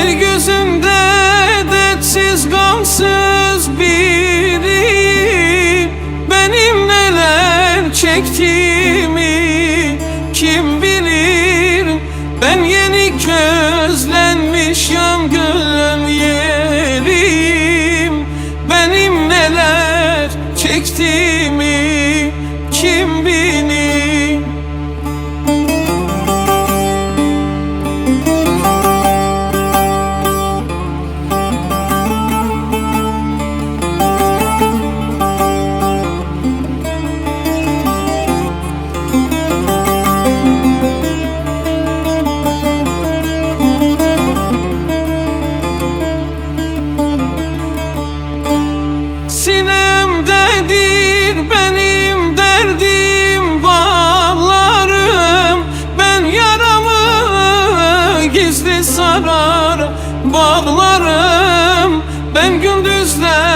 Yeryüzünde dertsiz gamsız biri Benim neler çektiğimi kim bilir? Ben yeni közlenmiş yangın sarar bağlarım. Ben gündüzler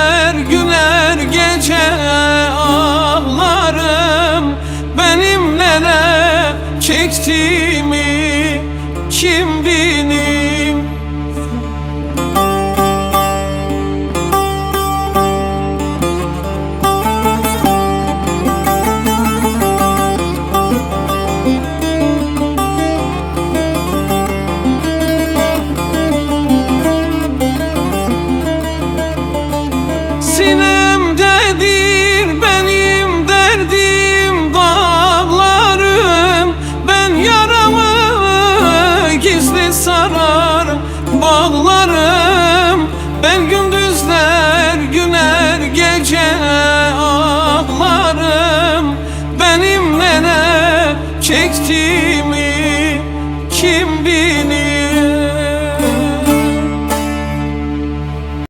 sarar bağlarım. Ben gündüzler güner gece ağlarım. Benim neler çektiğimi